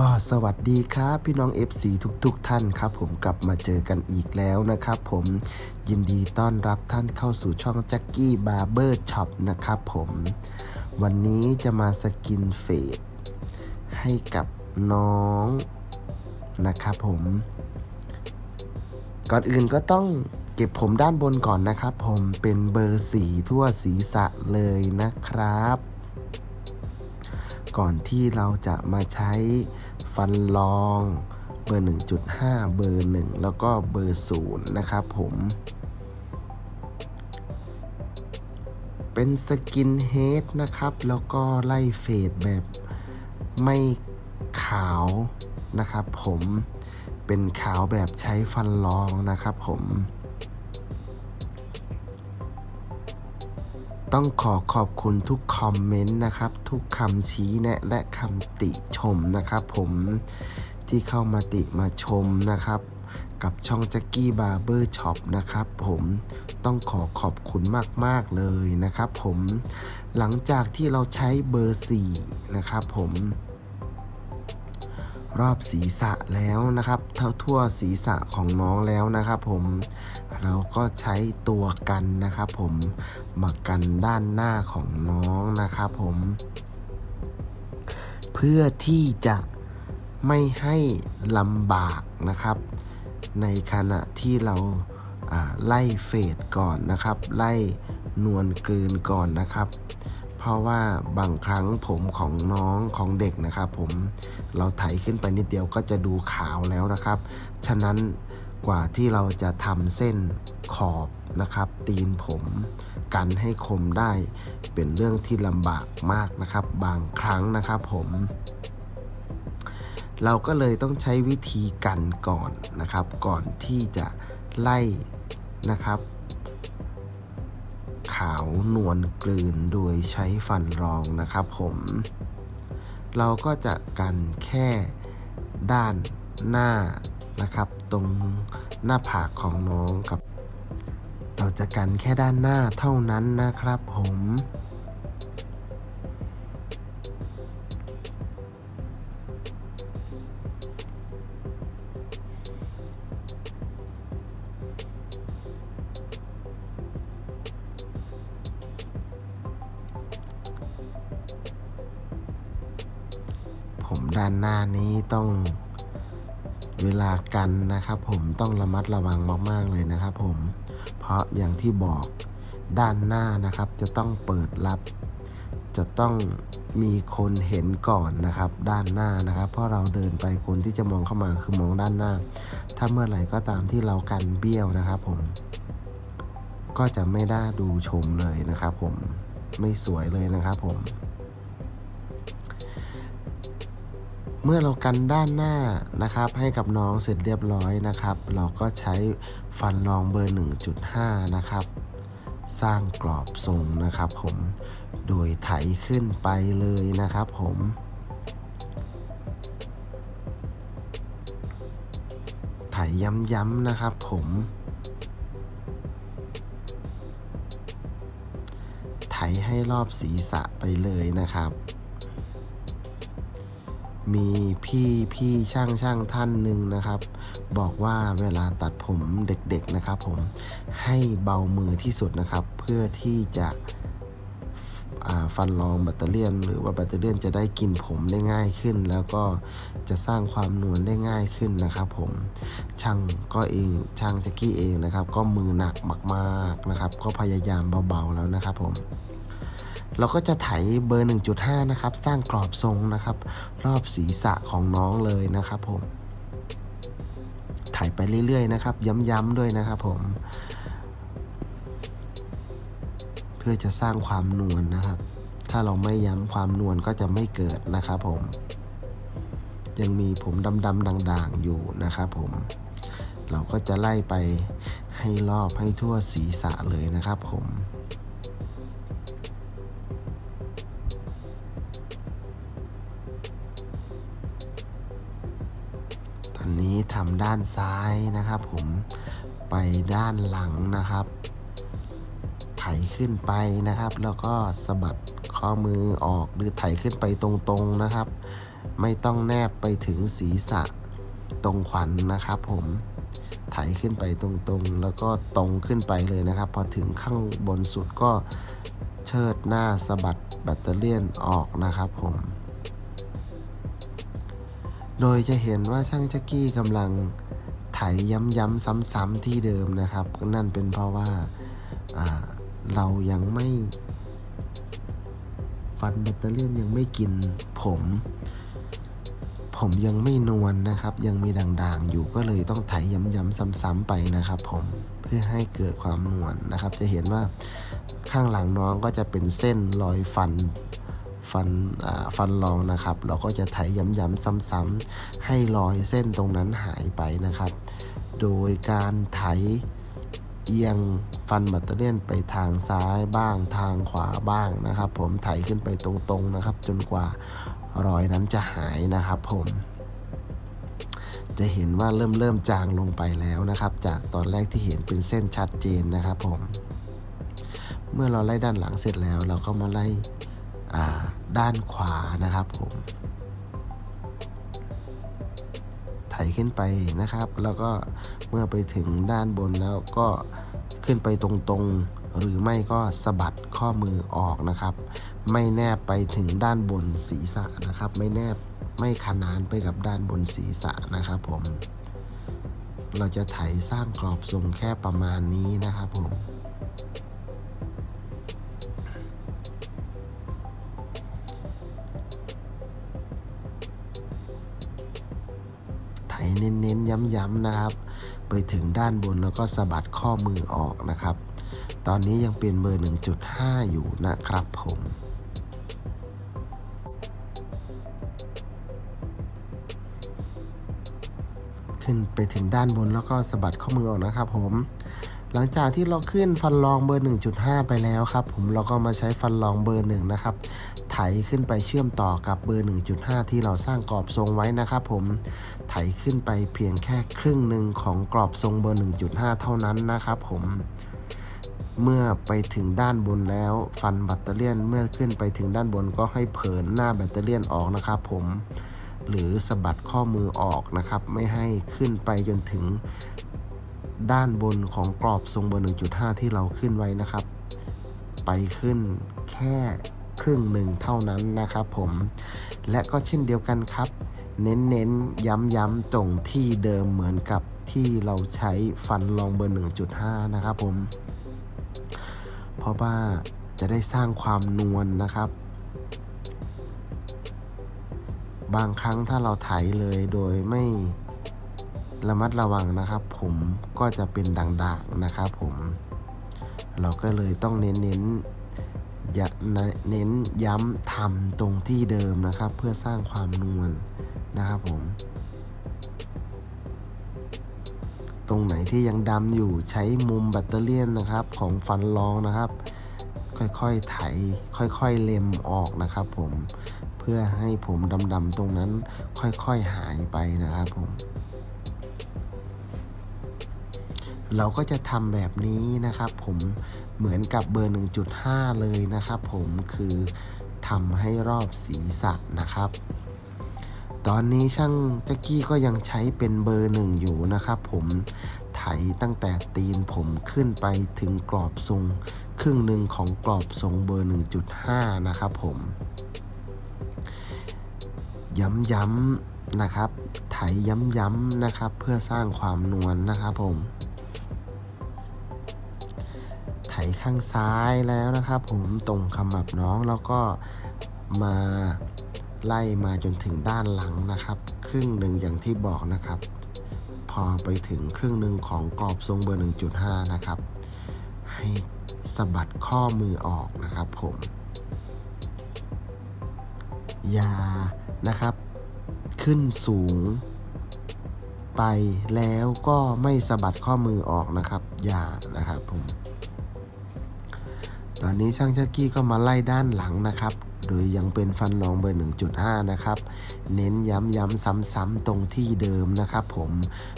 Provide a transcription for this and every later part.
ก็สวัสดีครับพี่น้อง FC ทุกๆทท่านครับ ผมกลับมาเจอกันอีกแล้วนะครับ ผมยินดีต้อนรับท่านเข้าสู่ช่องแจ็คกี้บาร์เบอร์ช็อปนะครับผมวันนี้จะมาสกินเฟดให้กับน้องนะครับผม ก่อนอื่นก็ต้องเก็บผมด้านบนก่อนนะครับผมเป็นเบอร์สีทั่วศีรษะเลยนะครับ ก่อนที่เราจะมาใช้ ฟันรองเบอร์ 1.5 เบอร์ 1 แล้วก็เบอร์ 0 นะครับผม เป็นสกินเฮดนะครับ แล้วก็ไล่เฟดแบบไม่ขาวนะครับผม เป็นขาวแบบใช้ฟันรองนะครับผม ต้องขอขอบคุณทุกคอมเมนต์นะครับ ทุกคำชี้แนะและคำติชมนะครับ ผมที่เข้ามาติมาชมนะครับ กับช่องแจ็กกี้บาร์เบอร์ช็อปนะครับ ผมต้องขอขอบคุณมาก ๆ เลยนะครับ ผมหลังจากที่เราใช้เบอร์4นะครับ ผม รอบศีรษะแล้วนะครับเท่าทั่วศีรษะของน้องแล้วนะครับ ผมเราก็ใช้ตัวกันนะครับ ผมมากันด้านหน้าของน้องนะครับ ผม เพื่อที่จะไม่ให้ลำบากนะครับ ในขณะที่เราาไล่เฟดก่อนนะครับ ไล่นวลกลืนก่อนนะครับ เพราะว่าบางครั้งผมของน้องของเด็กนะครับ ผมเราไถขึ้นไปนิดเดียวก็จะดูขาวแล้วนะครับ ฉะนั้นกว่าที่เราจะทำเส้นขอบนะครับ ตีนผมกันให้คมได้เป็นเรื่องที่ลำบากมากนะครับ บางครั้งนะครับผมเราก็เลยต้องใช้วิธีกันก่อนนะครับ ก่อนที่จะไล่นะครับ ขาวนวลกลืนโดยใช้ฟันรองนะครับผม เราก็จะกันแค่ด้านหน้านะครับ ตรงหน้าผากของน้องกับ เราจะกันแค่ด้านหน้าเท่านั้นนะครับผม หน้านี้ต้องเวลากันนะครับ ผมต้องระมัดระวังมาก ๆ เลยนะครับ ผม เพราะอย่างที่บอกด้านหน้านะครับ จะต้องเปิดรับ จะต้องมีคนเห็นก่อนนะครับ ด้านหน้านะครับ เพราะเราเดินไปคนที่จะมองเข้ามาคือมองด้านหน้า ถ้าเมื่อไหร่ก็ตามที่เรากันเบี้ยวนะครับ ผม ก็จะไม่ได้ดูชมเลยนะครับ ผมไม่สวยเลยนะครับ ผม เมื่อเรากันด้านหน้านะครับ ให้กับน้องเสร็จเรียบร้อยนะครับ เราก็ใช้ฟันรองเบอร์ 1.5 นะครับ สร้างกรอบทรงนะครับ ผมโดยไถขึ้นไปเลยนะครับ ผมไถย้ำๆนะครับ ผมไถให้รอบศีรษะไปเลยนะครับ มีพี่พี่ช่างช่างท่านหนึ่งนะครับ บอกว่าเวลาตัดผมเด็กๆนะครับ ผมให้เบามือที่สุดนะครับ เพื่อที่จะฟันรองแบตเตอรี่หรือว่าแบตเตอรี่จะได้กินผมได้ง่ายขึ้น แล้วก็จะสร้างความนวลได้ง่ายขึ้นนะครับ ผมช่างก็เองช่างแจ็กกี้เองนะครับ ก็มือหนักมากๆนะครับ ก็พยายามเบาๆแล้วนะครับผม เราก็จะไถเบอร์ 1.5 นะครับ สร้างกรอบทรงนะครับ รอบศีรษะของน้องเลยนะครับผมไถไปเรื่อย ๆ นะครับ ย้ำๆด้วยนะครับผม เพื่อจะสร้างความนวลนะครับ ถ้าเราไม่ย้ำความนวลก็จะไม่เกิดนะครับผม ยังมีผมดำๆด่าง ๆ อยู่นะครับผม เราก็จะไล่ไปให้รอบให้ทั่วศีรษะเลยนะครับผม นี้ทำด้านซ้ายนะครับ ผมไปด้านหลังนะครับไถขึ้นไปนะครับ แล้วก็สะบัดข้อมือออกหรือไถขึ้นไปตรงๆนะครับ ไม่ต้องแนบไปถึงศีรษะตรงขวัญนะครับ ผมไถขึ้นไปตรงๆ แล้วก็ตรงขึ้นไปเลยนะครับ พอถึงข้างบนสุดก็เชิดหน้าสะบัดแบตเตอรี่ยนออกนะครับผม โดยจะเห็นว่าช่างจักกี้กำลังไถย้ำๆซ้ำๆที่เดิมนะครับ นั่นเป็นเพราะว่าาเรายังไม่ฟันแบตเตอรี่ยนยังไม่กินผม ผมยังไม่นวลนะครับ ยังมีด่างๆอยู่ก็เลยต้องไถย้ำๆซ้ำๆไปนะครับ ผมเพื่อให้เกิดความนวลนะครับ จะเห็นว่าข้างหลังน้องก็จะเป็นเส้นรอยฟัน ฟันฟันรองนะครับ เราก็จะไถย้ำๆซ้ำๆให้รอยเส้นตรงนั้นหายไปนะครับ โดยการไถเอียงฟันแบตเตอรี่ยนไปทางซ้ายบ้างทางขวาบ้างนะครับ ผมไถขึ้นไปตรงๆนะครับ จนกว่ารอยนั้นจะหายนะครับ ผมจะเห็นว่าเริ่มเริ่มจางลงไปแล้วนะครับ จากตอนแรกที่เห็นเป็นเส้นชัดเจนนะครับผม เมื่อเราไล่ด้านหลังเสร็จแล้ว เราก็มาไล่ ด้านขวานะครับผมไถขึ้นไปนะครับ แล้วก็เมื่อไปถึงด้านบนแล้วก็ขึ้นไปตรงๆ หรือไม่ก็สะบัดข้อมือออกนะครับ ไม่แนบไปถึงด้านบนศีรษะนะครับ ไม่แนบไม่ขนานไปกับด้านบนศีรษะนะครับผม เราจะไถสร้างกรอบทรงแค่ประมาณนี้นะครับผม เน้นๆย้ำๆนะครับ ไปถึงด้านบนแล้วก็สะบัดข้อมือออกนะครับ ตอนนี้ยังเป็นเบอร์ 1.5 อยู่นะครับผมขึ้นไปถึงด้านบนแล้วก็สะบัดข้อมือออกนะครับผม หลังจากที่เราขึ้นฟันรองเบอร์ 1.5 ไปแล้วครับผมเราก็มาใช้ฟันรองเบอร์1นะครับไถขึ้นไปเชื่อมต่อกับเบอร์ 1.5 ที่เราสร้างกรอบทรงไว้นะครับผมไถขึ้นไปเพียงแค่ครึ่งหนึ่งของกรอบทรงเบอร์ 1.5 เท่านั้นนะครับผมเมื่อไปถึงด้านบนแล้ว ฟันแบตเตอรี่เมื่อขึ้นไปถึงด้านบนก็ให้เผินหน้าแบตเตอรี่ออกนะครับผมหรือสะบัดข้อมือออกนะครับ ไม่ให้ขึ้นไปจนถึง ด้านบนของกรอบทรงเบอร์ 1.5 ที่เราขึ้นไว้นะครับ ไปขึ้นแค่ครึ่งหนึ่งเท่านั้นนะครับผม และก็เช่นเดียวกันครับ เน้นๆย้ำๆตรงที่เดิมเหมือนกับที่เราใช้ฟันรองเบอร์ 1.5 นะครับผม เพราะว่าจะได้สร้างความนวลนะครับ บางครั้งถ้าเราไถเลยโดยไม่ ระมัดระวังนะครับ ผมก็จะเป็นด่างๆนะครับ ผมเราก็เลยต้องเน้นเน้นอย่าเน้นย้ำทำตรงที่เดิมนะครับ เพื่อสร้างความนวลนะครับผม ตรงไหนที่ยังดำอยู่ใช้มุมแบตเตอรี่ยนนะครับ ของฟันรองนะครับ ค่อยๆไถค่อยๆเล็มออกนะครับผมเพื่อให้ผมดำๆตรงนั้นค่อยๆหายไปนะครับผม เราก็จะทำแบบนี้นะครับ ผมเหมือนกับเบอร์ 1.5 เลยนะครับ ผมคือทำให้รอบศีรษะนะครับ ตอนนี้ช่างจ็กกี้ก็ยังใช้เป็นเบอร์หนึ่งอยู่นะครับ ผมไถตั้งแต่ตีนผมขึ้นไปถึงกรอบทรงครึ่งหนึ่งของกรอบทรงเบอร์ 1.5 นะครับผมย้ำๆนะครับ ไถย้ำๆนะครับ เพื่อสร้างความนวลนะครับผม ข้างซ้ายแล้วนะครับ ผมตรงขมับน้องแล้วก็มาไล่มาจนถึงด้านหลังนะครับ ครึ่งหนึ่งอย่างที่บอกนะครับ พอไปถึงครึ่งหนึ่งของกรอบทรงเบอร์ 1.5 นะครับ ให้สะบัดข้อมือออกนะครับ ผมอย่านะครับ ขึ้นสูง ไปแล้วก็ไม่สะบัดข้อมือออกนะครับ อย่านะครับผม ตอนนี้ช่างชักกี้ก็มาไล่ด้านหลังนะครับ โดยยังเป็นฟันรองเบอร์ 1.5 นะครับ เน้นย้ำๆซ้ำๆตรงที่เดิมนะครับผม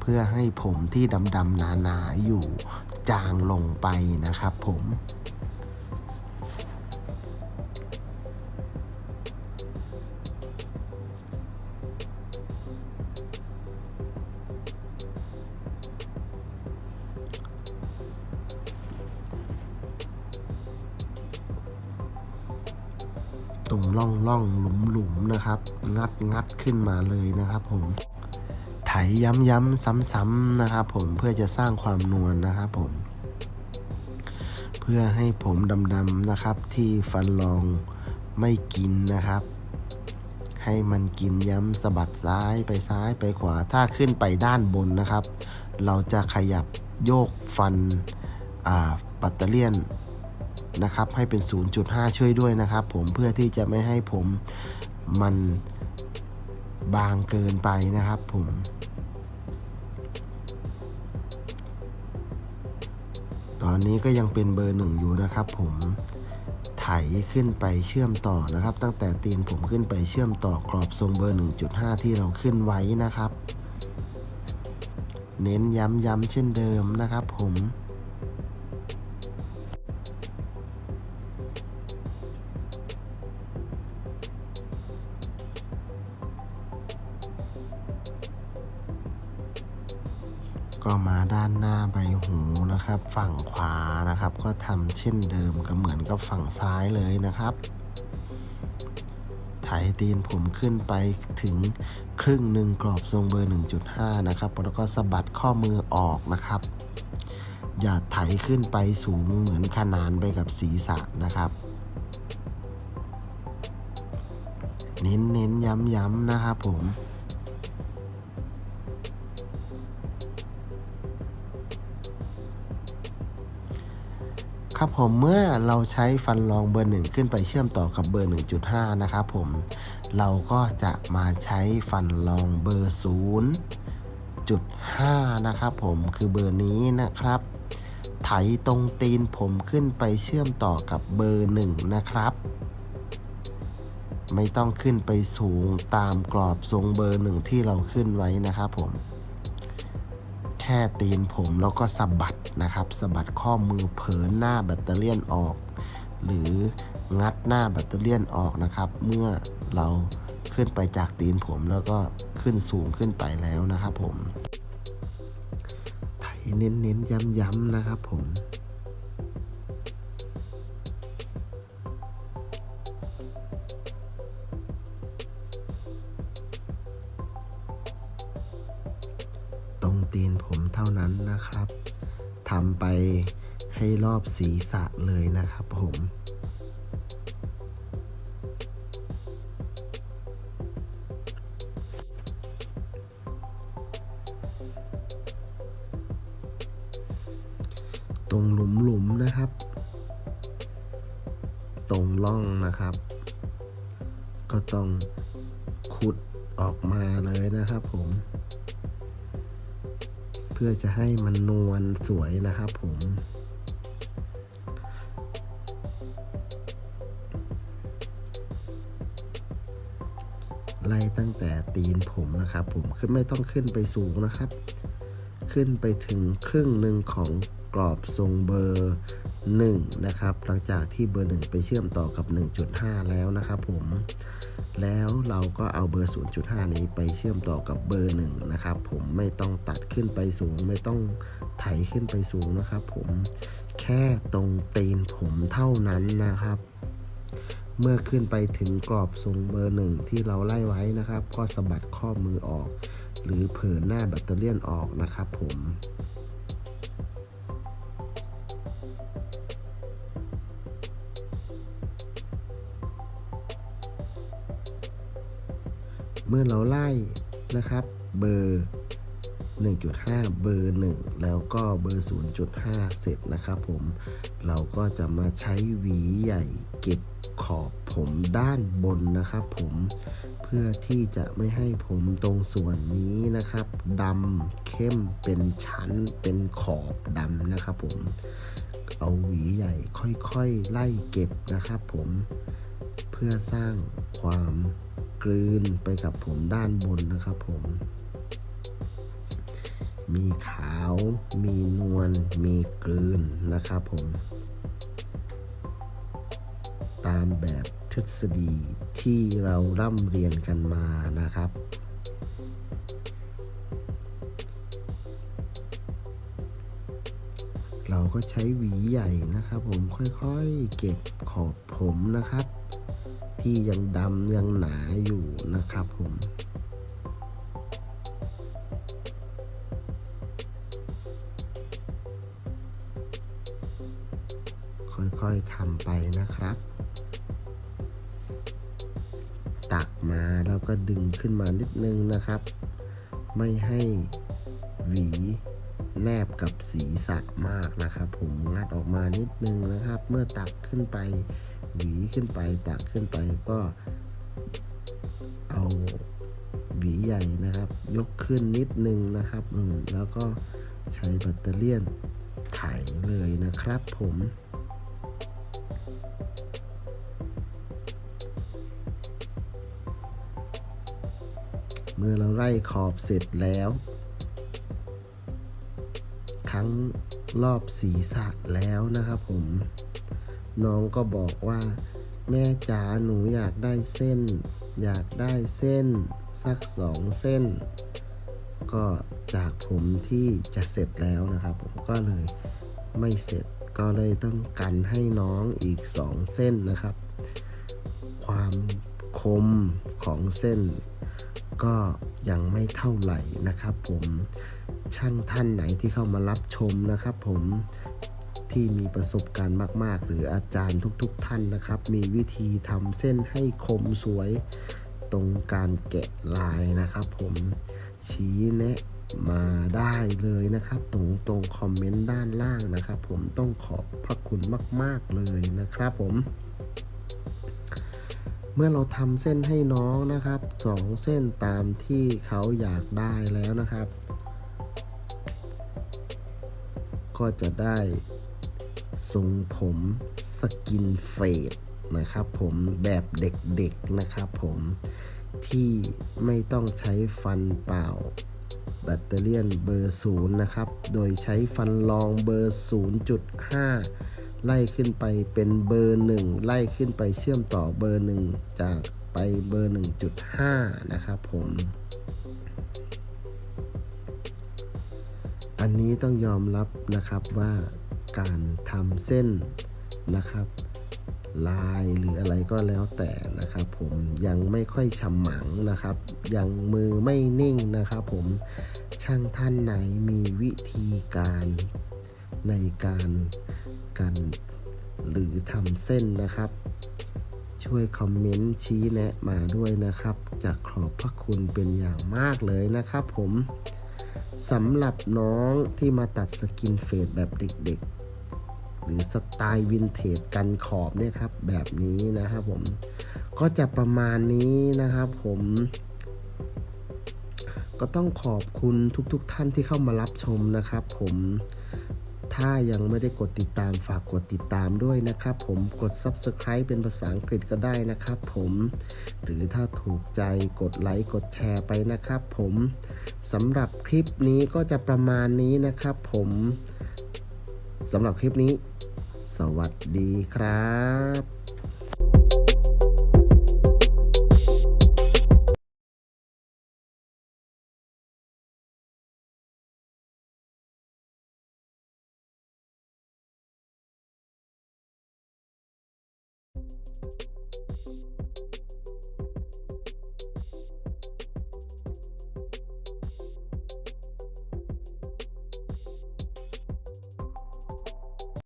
เพื่อให้ผมที่ดำๆหนาๆอยู่จางลงไปนะครับผม ตรงร่องร่องหลุมหลุมนะครับ งัดงัดขึ้นมาเลยนะครับผมไถย้ำย้ำซ้ำๆนะครับผมเพื่อจะสร้างความนวลนะครับผม เพื่อให้ผมดำๆนะครับที่ฟันรองไม่กินนะครับ ให้มันกินย้ำสะบัดซ้ายไปซ้ายไปขวาถ้าขึ้นไปด้านบนนะครับ เราจะขยับโยกฟันปัตเตอร์เลียน นะครับให้เป็น 0.5 ช่วยด้วยนะครับ ผมเพื่อที่จะไม่ให้ผมมันบางเกินไปนะครับผมตอนนี้ก็ยังเป็นเบอร์หนึ่งอยู่นะครับ ผมไถขึ้นไปเชื่อมต่อนะครับ ตั้งแต่ตีนผมขึ้นไปเชื่อมต่อกรอบทรงเบอร์ 1.5 ที่เราขึ้นไว้นะครับ เน้นย้ำๆเช่นเดิมนะครับ ผม ก็มาด้านหน้าใบหูนะครับ ฝั่งขวานะครับ ก็ทำเช่นเดิมก็เหมือนกับฝั่งซ้ายเลยนะครับไถตีนผมขึ้นไปถึงครึ่งหนึ่งกรอบทรงเบอร์ 1.5 นะครับแล้วก็สะบัดข้อมือออกนะครับ อย่าไถขึ้นไปสูงเหมือนขนานไปกับศีรษะนะครับ เน้นเน้นย้ำย้ำๆนะครับผม ครับผมเมื่อเราใช้ฟันรองเบอร์หนึ่งขึ้นไปเชื่อมต่อกับเบอร์ 1.5 นะครับผมเราก็จะมาใช้ฟันรองเบอร์ 0.5 นะครับผมคือเบอร์นี้นะครับไถตรงตีนผมขึ้นไปเชื่อมต่อกับเบอร์ 1 นะครับ ไม่ต้องขึ้นไปสูงตามกรอบทรงเบอร์หนึ่งที่เราขึ้นไว้นะครับผม แค่ตีนผมแล้วก็สะบัดนะครับสะบัดข้อมือเผลอหน้าแบตเตอรี่ยนออก หรืองัดหน้าแบตเตอรี่ยนออกนะครับ เมื่อเราขึ้นไปจากตีนผมแล้วก็ขึ้นสูงขึ้นไปแล้วนะครับผมไถเน้นเน้นย้ำย้ำๆนะครับผม อบศีรษะเลยนะครับผมตรงหลุมหลุมๆนะครับ ตรงร่องนะครับ ก็ต้องขุดออกมาเลยนะครับผม เพื่อจะให้มันนวลสวยนะครับผม ไล่ตั้งแต่ตีนผมนะครับ ผมขึ้นไม่ต้องขึ้นไปสูงนะครับ ขึ้นไปถึงครึ่งหนึ่งของกรอบทรงเบอร์1นะครับ หลังจากที่เบอร์ 1 ไปเชื่อมต่อกับ 1.5 แล้วนะครับผม แล้วเราก็เอาเบอร์ 0.5 นี้ไปเชื่อมต่อกับเบอร์ 1 นะครับ ผมไม่ต้องตัดขึ้นไปสูง ไม่ต้องไถขึ้นไปสูงนะครับ ผมแค่ตรงตีนผมเท่านั้นนะครับ เมื่อขึ้นไปถึงกรอบทรงเบอร์หนึ่งที่เราไล่ไว้นะครับ ก็สะบัดข้อมือออก หรือเผินหน้าแบตเตอรี่ออกนะครับผมเมื่อเราไล่นะครับเบอร์ 1.5 เบอร์ 1 แล้วก็เบอร์ 0.5 เสร็จนะครับผมเราก็จะมาใช้หวีใหญ่เก็บขอบผมด้านบนนะครับผมเพื่อที่จะไม่ให้ผมตรงส่วนนี้นะครับดำเข้มเป็นชั้นเป็นขอบดำนะครับผมเอาหวีใหญ่ค่อยๆ ไล่เก็บนะครับผมเพื่อสร้างความกลืนไปกับผมด้านบนนะครับผม มีขาว มีนวล มีกลืนนะครับผม ตามแบบทฤษฎีที่เราร่ำเรียนกันมานะครับ เราก็ใช้หวีใหญ่นะครับผมค่อยๆเก็บขอบผมนะครับ ที่ยังดำยังหนาอยู่นะครับผม อยๆทำไปนะครับ ตักมาแล้วก็ดึงขึ้นมานิดนึงนะครับ ไม่ให้หวีแนบกับศีรษะมากนะครับ ผมงัดออกมานิดนึงนะครับ เมื่อตักขึ้นไป หวีขึ้นไป ตักขึ้นไปก็ เอาหวีใหญ่นะครับ ยกขึ้นนิดนึงนะครับแล้วก็ใช้แบตเตอเลี่ยนไถเลยนะครับผม เมื่อเราไล่ขอบเสร็จแล้ว ทั้งรอบศีรษะแล้วนะครับผม น้องก็บอกว่า แม่จ๋าหนูอยากได้เส้น อยากได้เส้น สักสองเส้น ก็จากผมที่จะเสร็จแล้วนะครับ ผมก็เลยไม่เสร็จก็เลยต้องกันให้น้องอีกสองเส้นนะครับ ความคมของเส้น ก็ยังไม่เท่าไหร่นะครับ ผมช่างท่านไหนที่เข้ามารับชมนะครับ ผมที่มีประสบการณ์มาก ๆ หรืออาจารย์ทุกๆทท่านนะครับ มีวิธีทำเส้นให้คมสวยตรงการแกะลายนะครับ ผมชี้แนะมาได้เลยนะครับ ตรงตรงคอมเมนต์ด้านล่างนะครับ ผมต้องขอบพระคุณมาก ๆ เลยนะครับผม เมื่อเราทำเส้นให้น้องนะครับสองเส้นตามที่เขาอยากได้แล้วนะครับ ก็จะได้ทรงผมสกินเฟดนะครับผมแบบเด็กๆนะครับผมที่ไม่ต้องใช้ฟันเปล่า แบตเตอรี่นเบอร์ศูนย์นะครับ โดยใช้ฟันรองเบอร์ 0.5 ไล่ขึ้นไปเป็นเบอร์1ไล่ขึ้นไปเชื่อมต่อเบอร์1จากไปเบอร์ 1.5 นะครับผม อันนี้ต้องยอมรับนะครับว่าการทำเส้นนะครับ ลายหรืออะไรก็แล้วแต่นะครับ ผมยังไม่ค่อยฉมังนะครับ ยังมือไม่นิ่งนะครับผมช่างท่านไหนมีวิธีการในการ การหรือทำเส้นนะครับ ช่วยคอมเมนต์ชี้แนะมาด้วยนะครับ จะขอบพระคุณเป็นอย่างมากเลยนะครับผมสำหรับน้องที่มาตัดสกินเฟดแบบเด็กๆ หรือสไตล์วินเทจกันขอบเนี่ยครับ แบบนี้นะครับผมก็จะประมาณนี้นะครับผมก็ต้องขอบคุณทุกๆทท่านที่เข้ามารับชมนะครับ ผม ถ้ายังไม่ได้กดติดตามฝากกดติดตามด้วยนะครับ ผมกด Subscribe เป็นภาษาอังกฤษก็ได้นะครับ ผมหรือถ้าถูกใจกดไลค์กดแชร์ไปนะครับ ผมสำหรับคลิปนี้ก็จะประมาณนี้นะครับ ผมสำหรับคลิปนี้ สวัสดีครับ